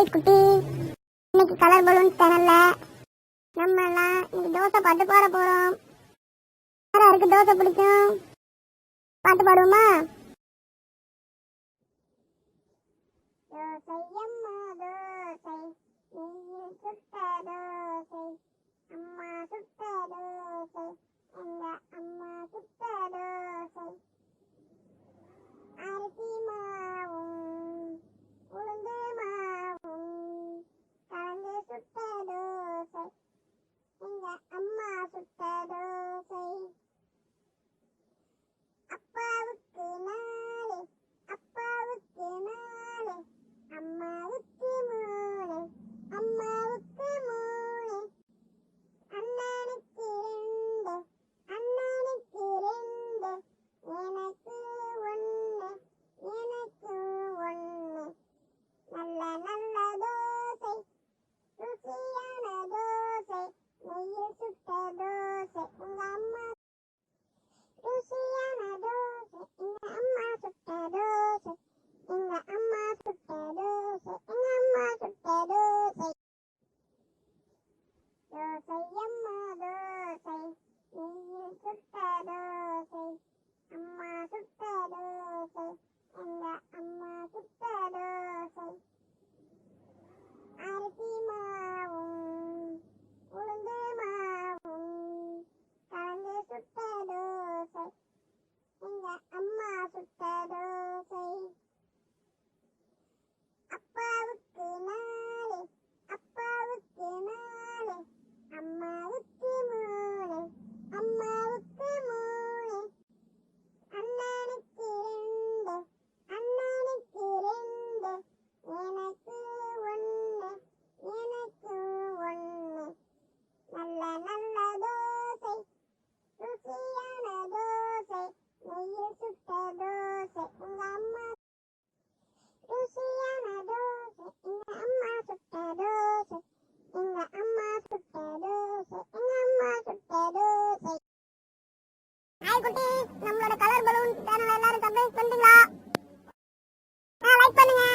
Hi குட்டி. இன்னைக்கு colour balloon சேனல்ல நம்ம எல்லாம் இன்னைக்கு தோசை பாட்டு பாட போறோம். யாராருக்கு தோசை பிடிக்கும்? பாட்டு பாடுவோமா? தோசை அம்மா தோசை. சுட்ட dosa sepeda sepulamat Rusia nado sepulamat குட்டி. நம்மளோட கலர் பலூன் சேனல் எல்லாரும் சப்ஸ்கிரைப் பண்ணுங்களா லைக் பண்ணுங்க.